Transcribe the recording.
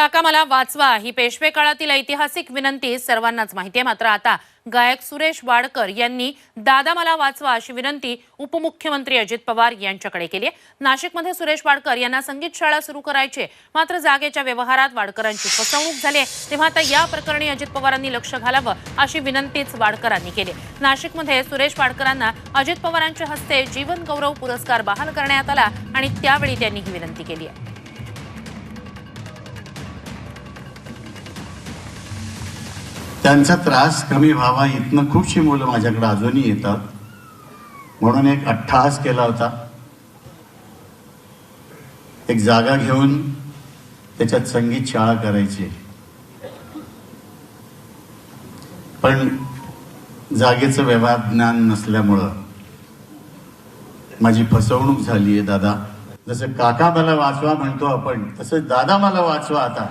काका मला वाचवा. ही पेशवे काळातील ऐतिहासिक विनंती सर्वांनाच माहिती आहे. मात्र आता गायक सुरेश वाडकर यांनी दादा मला वाचवा अशी विनंती उपमुख्यमंत्री अजित पवार यांच्याकडे केली आहे. नाशिकमध्ये सुरेश वाडकर यांना संगीत शाळा सुरू करायची. मात्र जागेच्या व्यवहारात वाडकरांची फसवणूक झाली आहे. तेव्हा आता या प्रकरणी अजित पवारांनी लक्ष घालावं अशी विनंतीच वाडकरांनी केली नाशिकमध्ये सुरेश वाडकरांना अजित पवारांच्या हस्ते जीवन गौरव पुरस्कार बहाल करण्यात आला आणि त्यावेळी त्यांनी ही विनंती केली आहे. त्यांचा त्रास कमी व्हावा इथनं खूपशी मुलं माझ्याकडे अजूनही येतात. म्हणून एक अट्टहास केला होता. एक जागा घेऊन त्याच्यात संगीत शाळा करायची. पण जागेचं व्यवहार ज्ञान नसल्यामुळं माझी फसवणूक झाली आहे दादा. जसं काका मला वाचवा म्हणतो आपण तसं दादा मला वाचवा आता.